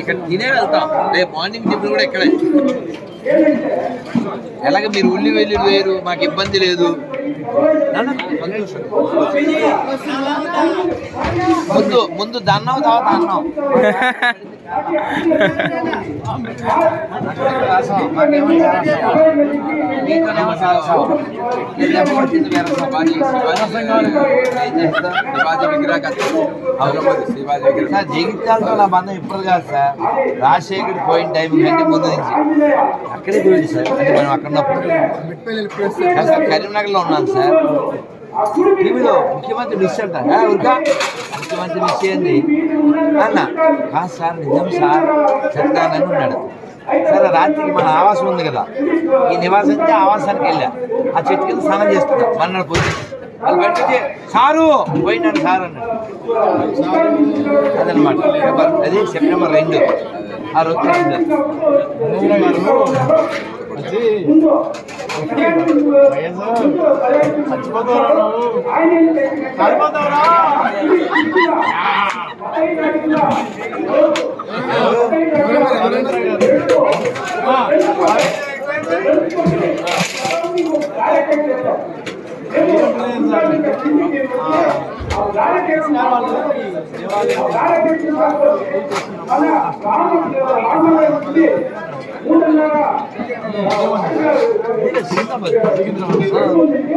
ఇక్కడ తినే వెళ్తాం. రేపు మార్నింగ్ టిఫిన్ కూడా ఇక్కడే. ఎలాగ మీరు ఉల్లి వెల్లుల్లి వేరు మాకు ఇబ్బంది లేదు. సంతోషం. ముందు ముందు దన్నం తర్వాత అన్నం సార్ జగిత్యాలతో నా బంధం ఇప్పుడు కాదు సార్. రాజశేఖర్ పోయిన టైం కంటే ముందు నుంచి. అక్కడే పోయింది సార్. అంటే మనం అక్కడ ఉన్నప్పుడు. కరీంనగర్లో ఉన్నాను సార్. టీవీలో ముఖ్యమంత్రి మిస్ అంట "ఆ, ఊరికా? ముఖ్యమంత్రి మిస్ అయింది అన్న కాదు సార్ నిజం సార్ చెప్తానని ఉన్నాడు. సరే రాత్రికి మన ఆవాసం ఉంది కదా. ఈ నివాసం నుంచి ఆవాసానికి వెళ్ళా. ఆ చెట్టు కింద స్నానం చేస్తున్నా. మన్నాడు పోయి. వాళ్ళు బయటకి సారు! పోయినాడు సార్ అన్నాడు. అదనమాట. అది సెప్టెంబర్ రెండు. ఆ రోజు వచ్చింది సికింద్రాబాద్ 嗯好的好的